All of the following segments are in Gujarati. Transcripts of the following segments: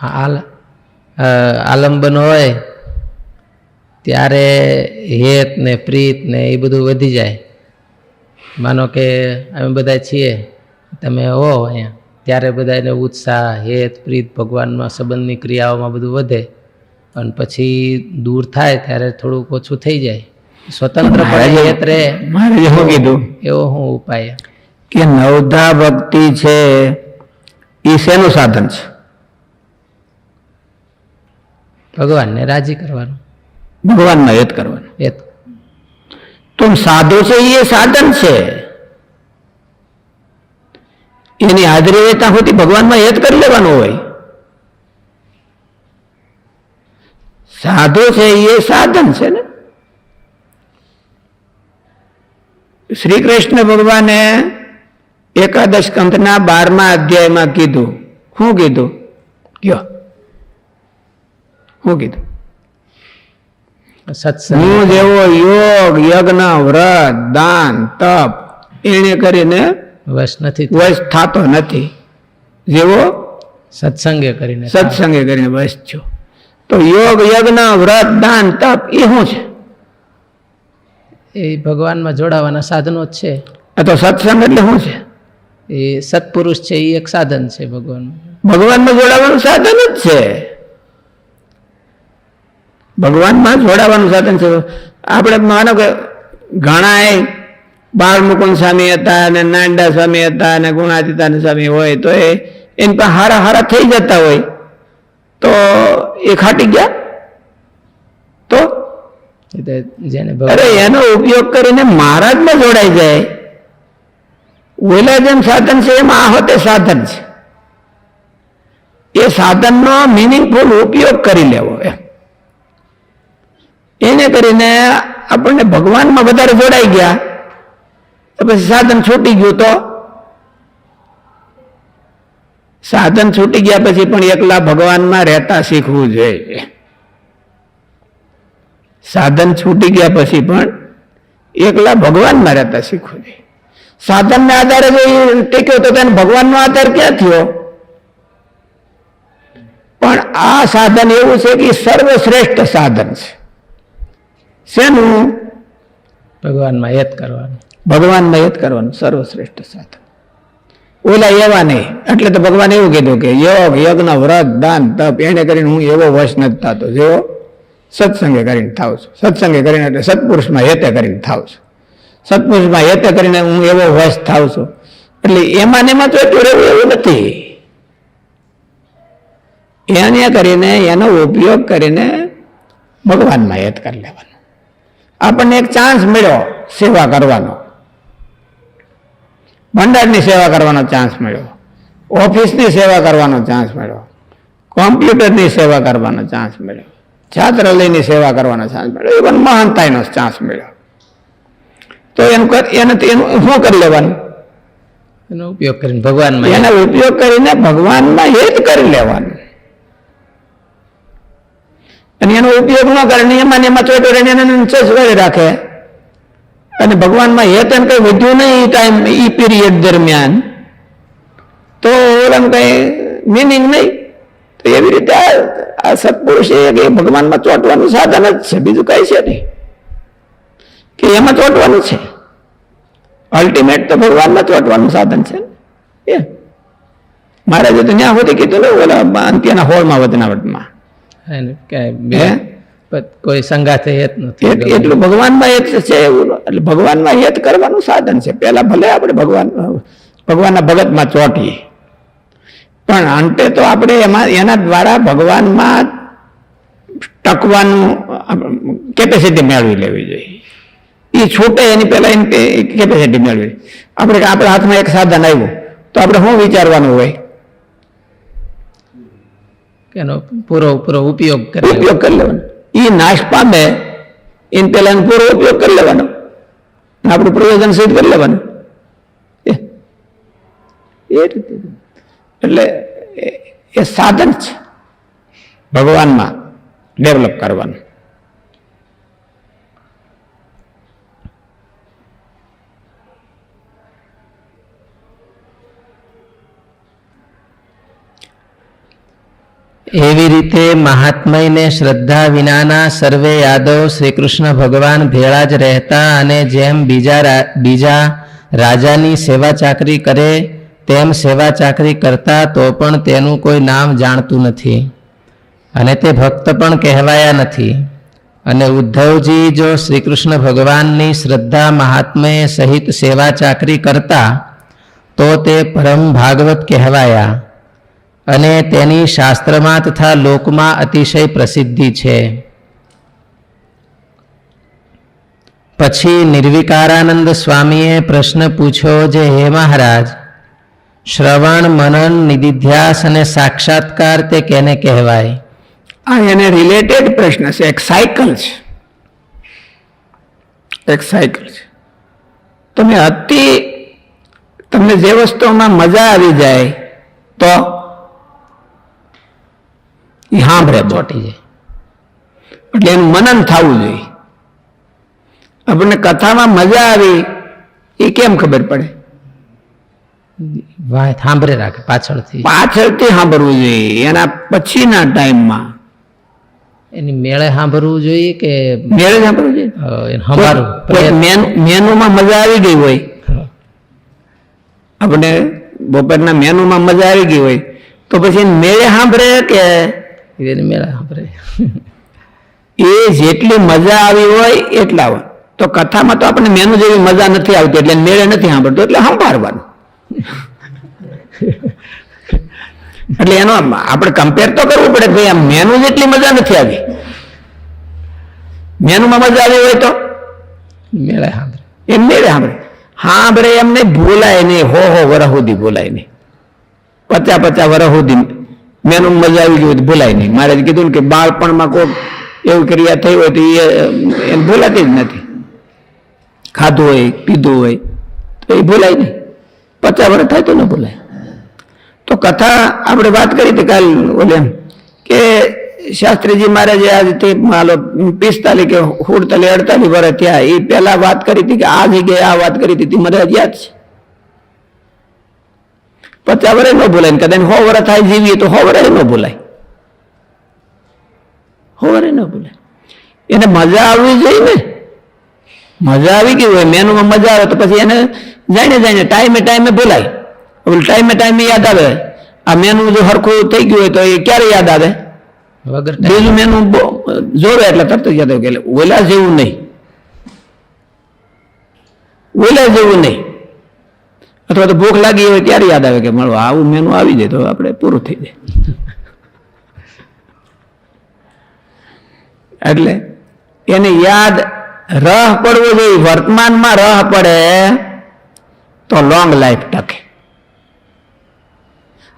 આલ આલંબન હોય ત્યારે હેત ને પ્રીત ને એ બધું વધી જાય. માનો કે અમે બધા છીએ તમે હો અહીંયા ત્યારે બધાને ઉત્સાહ હેત પ્રીત ભગવાનમાં સંબંધની ક્રિયાઓમાં બધું વધે. અને પછી દૂર થાય ત્યારે થોડુંક ઓછું થઈ જાય. સ્વતંત્ર હેત રહે કીધું. એવો શું ઉપાય. કે નવધા ભક્તિ છે એ શેનું સાધન છે? ભગવાનને રાજી કરવાનું. ભગવાનમાં હેત કરવાનું. હેત. તો સાધુ છે એ સાધન છે. એની હાજરી હોય ત્યાં સુધી ભગવાનમાં હેત કરી લેવાનું હોય. સાધુ છે એ સાધન છે ને. શ્રી કૃષ્ણ ભગવાને એકાદશ કંથના બારમા અધ્યાયમાં કીધું. શું કીધું? કયો શું કીધું. સત્સંગ. હું જેવો યોગ યજ્ઞ વ્રત દાન તપ એને કરીને વશ નથી વશ થતો નથી. જેવો? સત્સંગે કરીને સત્સંગે કરીને વશ છો તો યોગ યજ્ઞ વ્રત દાન તપ એ શું છે? એ ભગવાનમાં જોડાવાના સાધનો જ છે. આ તો સત્સંગ એટલે શું છે? એ સત્પુરુષ છે એ એક સાધન છે ભગવાન ભગવાનમાં જોડાવાનું સાધન જ છે. ભગવાનમાં જોડાવાનું સાધન છે. આપણે માનો કે ઘણા બાળ મુકુંદ સ્વામી હતા અને નાંડા સ્વામી હતા અને ગુણાતીતાન સ્વામી હોય તો એ એની પાસે હારા હારા થઈ જતા હોય. તો એ ખાટી ગયા? તો? અરે એનો ઉપયોગ કરીને મહારાજમાં જોડાઈ જાય. ઓલા જેમ સાધન છે એમ આ હોતે સાધન છે. એ સાધનનો મિનિંગફુલ ઉપયોગ કરી લેવો એમ. એને કરીને આપણને ભગવાનમાં વધારે જોડાઈ ગયા. તો પછી સાધન છૂટી ગયું તો? સાધન છૂટી ગયા પછી પણ એકલા ભગવાનમાં રહેતા શીખવું જોઈએ. સાધન છૂટી ગયા પછી પણ એકલા ભગવાનમાં રહેતા શીખવું જોઈએ. સાધનને આધારે જો ટેક્યો તો તેને ભગવાનનો આધાર ક્યાં થયો? પણ આ સાધન એવું છે કે સર્વશ્રેષ્ઠ સાધન છે. શેનું? ભગવાનમાં હેત કરવાનું. ભગવાનમાં યત કરવાનું સર્વશ્રેષ્ઠ સાધન. ઓલા એવા નહીં એટલે તો ભગવાન એવું કીધું કે યોગ યજ્ઞ વ્રત દાન તપ એને કરીને હું એવો વશ નથી થતો. જેવો સત્સંગે કરીને થાવ છું. સત્સંગે કરીને એટલે સત્પુરુષમાં હેતે કરીને થાવ છું. સત્પુરુષમાં હેતે કરીને હું એવો વશ થાવ છું. એટલે એમાં ને એમાં તો એટલું રહેવું એવું નથી. એને કરીને એનો ઉપયોગ કરીને ભગવાનમાં હેત કરી લેવાનો. આપણને એક ચાન્સ મળ્યો સેવા કરવાનો. ભંડારની સેવા કરવાનો ચાન્સ મળ્યો. ઓફિસની સેવા કરવાનો ચાન્સ મળ્યો. કોમ્પ્યુટરની સેવા કરવાનો ચાન્સ મળ્યો. છાત્રાલયની સેવા કરવાનો ચાન્સ મળ્યો. ઇવન મહાનતાઈનો ચાન્સ મળ્યો. તો એનું કર એને એનું શું કરી લેવાનું? એનો ઉપયોગ કરીને ભગવાનમાં એનો ઉપયોગ કરીને ભગવાનમાં હેત કરી લેવાનું. અને એનો ઉપયોગ ન કરે ને એમાં ને એમાં ચોટો રહીને એને સચવાઈ રાખે. અને ભગવાનમાં હેત એમ કંઈ વધ્યું નહીં ટાઈમ એ પીરિયડ દરમિયાન. તો એમ કંઈ મિનિંગ નહીં. તો એવી રીતે આ સત્પુરુષ એ કે ભગવાનમાં ચોંટવાનું સાધન જ છે, બીજું કઈ છે નહીં. કે એમાં ચોંટવાનું છે. અલ્ટિમેટ તો ભગવાનમાં ચોંટવાનું સાધન છે. એ. એ મહારાજે તો ત્યાં સુધી કીધું ને ઓલા અંત્યના હોળમાં વધનાવટમાં? કાંઈ સંગાથે હેત નથી એટ- એટલું ભગવાનમાં હેત છે એવું એટલે ભગવાનમાં હેત કરવાનું સાધન છે. પહેલાં ભલે આપણે ભગવાન ભગવાનના ભગતમાં ચોંટીએ. પણ અંતે તો આપણે એમાં એના દ્વારા ભગવાનમાં ટકવાનું કેપેસિટી મેળવી લેવી જોઈએ. એ છૂટે એની પહેલા એની કેપેસિટી મેળવી. આપણે કે આપણા હાથમાં એક સાધન આવ્યું તો આપણે શું વિચારવાનું હોય? એનો પૂરો પૂરો ઉપયોગ કરી ઉપયોગ કરી લેવાનો. એ નાશ પામે, એને એનો પૂરો ઉપયોગ કરી લેવાનો. આપણું પ્રયોજન સિદ્ધ કરી લેવાનું. એ રીતે. એટલે એ સાધન છે ભગવાનમાં ડેવલપ કરવાનું. એવી રીતે મહાત્મયને શ્રદ્ધા વિનાના સર્વે યાદવ શ્રી કૃષ્ણ ભગવાન ભેળા જ રહેતા અને જેમ બીજા બીજા રાજાની સેવા ચાકરી કરે, તેમ સેવા ચાકરી કરતા તો પણ તેનું કોઈ નામ જાણતું નથી. અને તે ભક્ત પણ કહેવાયા નથી. અને ઉદ્ધવજી જો શ્રી કૃષ્ણ ભગવાનની શ્રદ્ધા મહાત્મય સહિત સેવા ચાકરી કરતા, તો તે પરમ ભાગવત કહેવાયા. અને તેની શાસ્ત્રમાં તથા લોકમાં અતિશય પ્રસિદ્ધિ છે. પછી નિર્વિકારાનંદ સ્વામીએ પ્રશ્ન પૂછ્યો જે, હે મહારાજ, શ્રવણ, મનન, નિધિધ્યાસ અને સાક્ષાત્કાર તે કેને કહેવાય? આ એને રિલેટેડ પ્રશ્ન છે. એક સાયકલ છે. એક સાયકલ છે. તમે અતિ, તમને જે વસ્તુમાં મજા આવી જાય, તો એ સાંભળે ચોટી જાય. એટલે એનું મનન થવું જોઈએ. આપણને કથામાં મજા આવી એ કેમ ખબર પડે? વાત સાંભળે રાખે પાછળથી. પાછળથી સાંભળવું જોઈએ એના પછીના ટાઈમમાં. એની મેળે સાંભળવું જોઈએ કે મેળે સાંભળવું જોઈએ? સંભાળવું મેનુમાં મજા આવી ગઈ હોય આપણે બપોરના મેનુમાં મજા આવી ગઈ હોય તો પછી મેળે સાંભળે કે મેળે સાંભળે એ જેટલી મજા આવી હોય એટલા હોય. તો કથામાં તો આપણને મેનુ જેવી મજા નથી આવતી એટલે મેળે નથી સાંભળતો એટલે સંભાળવાનું. એટલે એનો આપણે કમ્પેર તો કરવું પડે ભાઈ આ મેનુ જેટલી મજા નથી આવી. મેનુમાં મજા આવી હોય તો? મેળે સાંભળે. એમ મેળે સાંભળે. સાંભળે એમ નહીં ભૂલાય નહીં. હો હો વરહ સુધી ભૂલાય નહીં. પચાસ પચાસ વરહ સુધી મેનું મજા આવી ગઈ હોય ભૂલાય નહીં. મારે જ કીધું કે બાળપણમાં કોઈક એવી ક્રિયા થઈ હોય તો એ, એને ભૂલાતી જ નથી. ખાધું હોય, પીધું હોય, તો એ ભૂલાય નહીં. પચાસ વર્ષ થાય તો ન ભૂલાય. તો કથા આપણે વાત કરી હતી કાલ, ઓલે કે શાસ્ત્રીજી મહારાજે આજથી માલો પિસ્તાલીસ કે સુડતાલીસ અડતાલીસ વર્ષ થયા. એ પહેલા વાત કરી હતી કે આ જગ્યાએ આ વાત કરી હતી. મને યાદ છે. પચાસ વર્ષ ન ભૂલાય ને કદાચ સો વર્ષ થાય જીવીએ તો સો વર્ષ ન ભૂલાય. સો વર્ષ ન ભૂલાય. એને મજા આવવી જોઈએ ને. મજા આવી ગઈ હોય મેનુમાં મજા આવે તો પછી એને જાણે જાણે ટાઈમે ટાઈમે ભૂલાય. ઓલું ટાઈમે ટાઈમે યાદ આવે. આ મેનુ જો હરખું થઈ ગયું હોય તો એ ક્યારે યાદ આવે? બીજું મેનુ જોવે એટલે તરત યાદ આવે કે ઓલા જેવું નહીં. ઓલા જેવું નહીં. અથવા તો ભૂખ લાગી હોય ત્યારે યાદ આવે કે મળો, આવું મેનુ આવી જાય તો આપણે પૂરું થઈ જાય. એટલે એને યાદ રહ પડવો જોઈએ. વર્તમાનમાં રહ પડે તો લોંગ લાઈફ ટકે.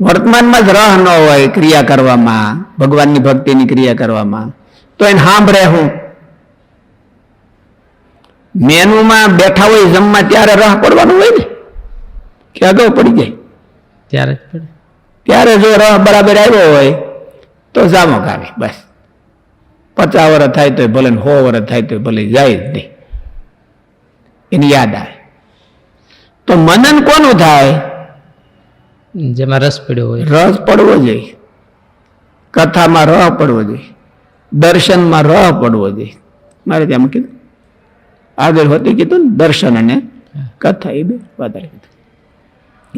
વર્તમાનમાં જ રહ ન હોય ક્રિયા કરવામાં, ભગવાનની ભક્તિની ક્રિયા કરવામાં, તો એને સાંભળે હું. મેનુમાં બેઠા હોય જમવા ત્યારે રહ પડવાનું હોય ને. કે અગાઉ પડી જાય ત્યારે જ પડે. ત્યારે જો રવા બરાબર આવ્યો હોય તો જામક આવે બસ. પચાસ વર્ષ થાય તો ભલે સો વર્ષ થાય તો ભલે જાય જ નહીં. એની યાદ આવે. તો મનન કોનું થાય? જેમાં રસ પડ્યો હોય. રસ પડવો જોઈએ. કથામાં રહ પડવો જોઈએ. દર્શનમાં રહ પડવો જોઈએ. મારે ત્યાં કીધું. આગળ હોતી કીધું ને દર્શન અને કથા એ બે વધારે કીધું.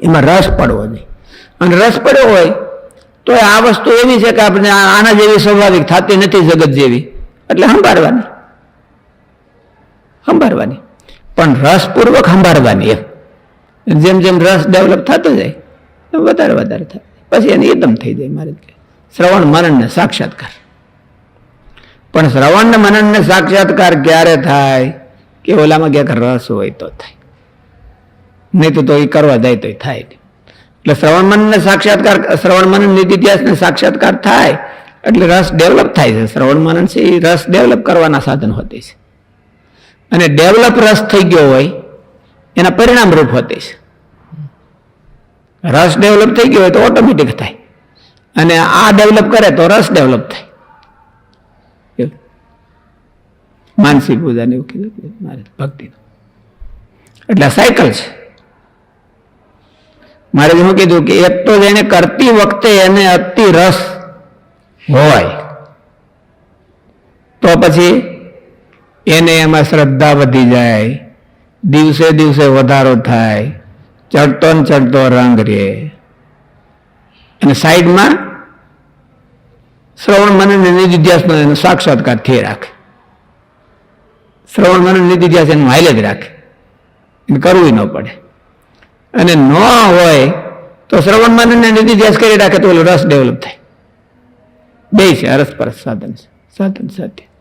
એમાં રસ પડવો જોઈએ. અને રસ પડ્યો હોય તો આ વસ્તુ એવી છે કે આપણે આના જેવી સ્વાભાવિક થતી નથી જગત જેવી. એટલે સંભાળવાની. સંભાળવાની. પણ રસપૂર્વક સંભાળવાની એમ. જેમ જેમ રસ ડેવલપ થતો જાય વધારે વધારે થાય પછી એને એકદમ થઈ જાય મારે શ્રવણ મનનને સાક્ષાત્કાર. પણ શ્રવણ મનનને સાક્ષાત્કાર ક્યારે થાય? કે ઓલામાં ક્યાંક રસ હોય તો થાય. નહીં તો એ કરવા જાય તો થાય એટલે શ્રવણ મનને સાક્ષાત્કાર, શ્રવણ મનન નિધિધ્યાસને સાક્ષાત્કાર થાય, એટલે રસ ડેવલપ થાય છે. શ્રવણ મનન છે એ રસ ડેવલપ કરવાના સાધન હોતે છે. અને ડેવલપ રસ થઈ ગયો હોય, એના પરિણામ રૂપ હોતે છે. રસ ડેવલપ થઈ ગયો હોય તો ઓટોમેટિક થાય. અને આ ડેવલપ કરે તો રસ ડેવલપ થાય. એવું. માનસી પૂજાને એવું કીધું એટલે સાયકલ છે. મારે શું કીધું કે એક તો જેને કરતી વખતે એને અતિ રસ હોય, તો પછી એને એમાં શ્રદ્ધા વધી જાય, દિવસે દિવસે વધારો થાય, ચડતો ને ચડતો રંગ રે અને સાઈડમાં શ્રવણ મનન નિધિધ્યાસનો એનો સાક્ષાત્કાર થઈ રાખે. શ્રવણ મનન નિધિધ્યાસ એનું હાઈલે જ રાખે. એને કરવું ન પડે. અને ન હોય તો શ્રવણ માનને નિધિ ધ્યાસ કરી રાખે તો રસ ડેવલપ થાય. બે છે, અરસપરસ સાધન છે. સાધન સાધ્ય.